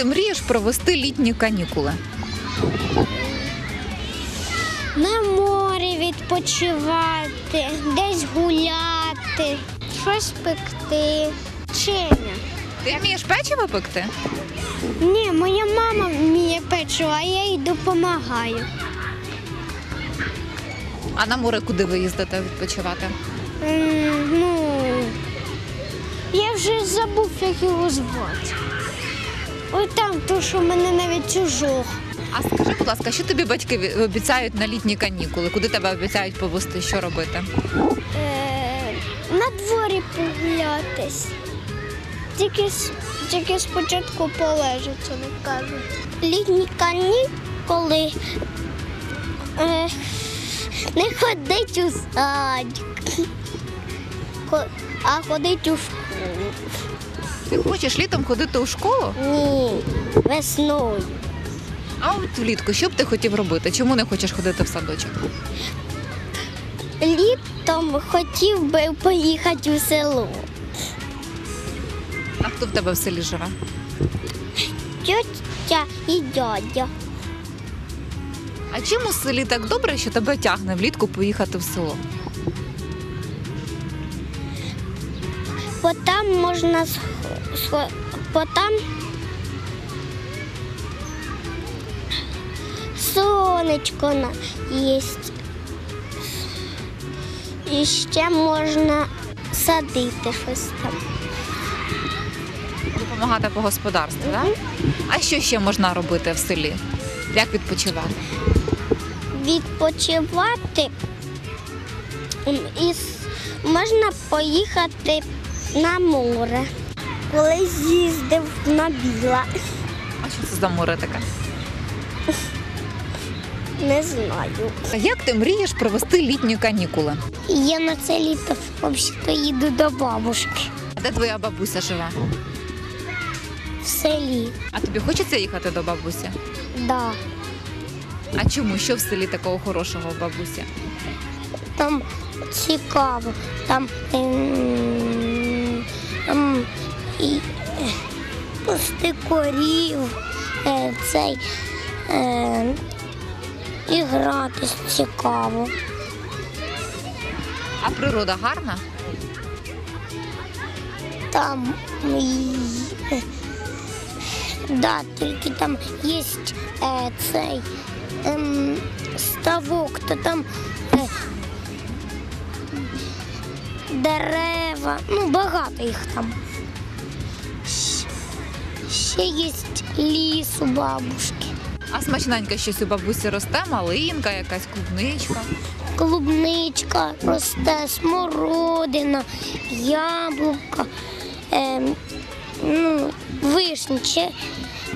ти мрієш провести літні канікули? На морі відпочивати, десь гуляти, щось пекти. Чиня. Ти вмієш печиво пекти? Ні, моя мама вміє печиво, а я їй допомагаю. А на море куди ви їздите відпочивати? М, ну, я вже забув, як його звати. Ой там, то, що в мене навіть чужого. А скажи, будь ласка, що тобі батьки обіцяють на літні канікули? Куди тебе обіцяють повезти? Що робити? Е, на дворі погулятись. Тільки, тільки спочатку полежати, вони кажуть. Літні канікули е, не ходить у садик, а ходить у школу. Ти хочеш літом ходити у школу? Ні, весною. А от влітку, що б ти хотів робити? Чому не хочеш ходити в садочок? Літом хотів би поїхати у село. А хто в тебе в селі живе? Тьотя і дядя. А чим у селі так добре, що тебе тягне влітку поїхати в село? Бо там можна бо там сонечко є. І ще можна садити щось там. Допомагати по господарству, так? А що ще можна робити в селі? Як відпочивати? Відпочивати і можна поїхати на море. Колись їздив на біла. А що це за море таке? Не знаю. А Як ти мрієш провести літні канікули? Я на це літо взагалі їду до бабушки А де твоя бабуся живе? в селі. А тобі хочеться їхати до бабусі? Да. А чому? Що в селі такого хорошого в бабусі? Там цікаво. Там, ем, там і, е, пусти корів, е, цей, е, і гратись цікаво. А природа гарна? Там да, тільки там є цей ем, ставок, то там дерева, ну багато їх там. Ще є ліс у бабушки, А смачненьке щось у бабусі росте, малинка, якась клубничка. клубничка росте, смородина, яблука, ем, ну, вишні, ще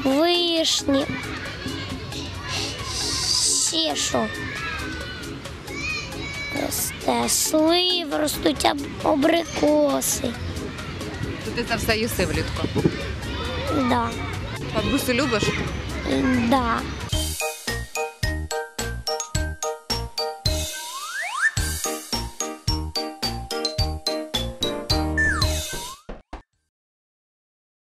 вишні. Ще що? Росте сливи, ростуть аб- абрикоси. Ти це все їси влітку. Да. Бабусю любиш? Да.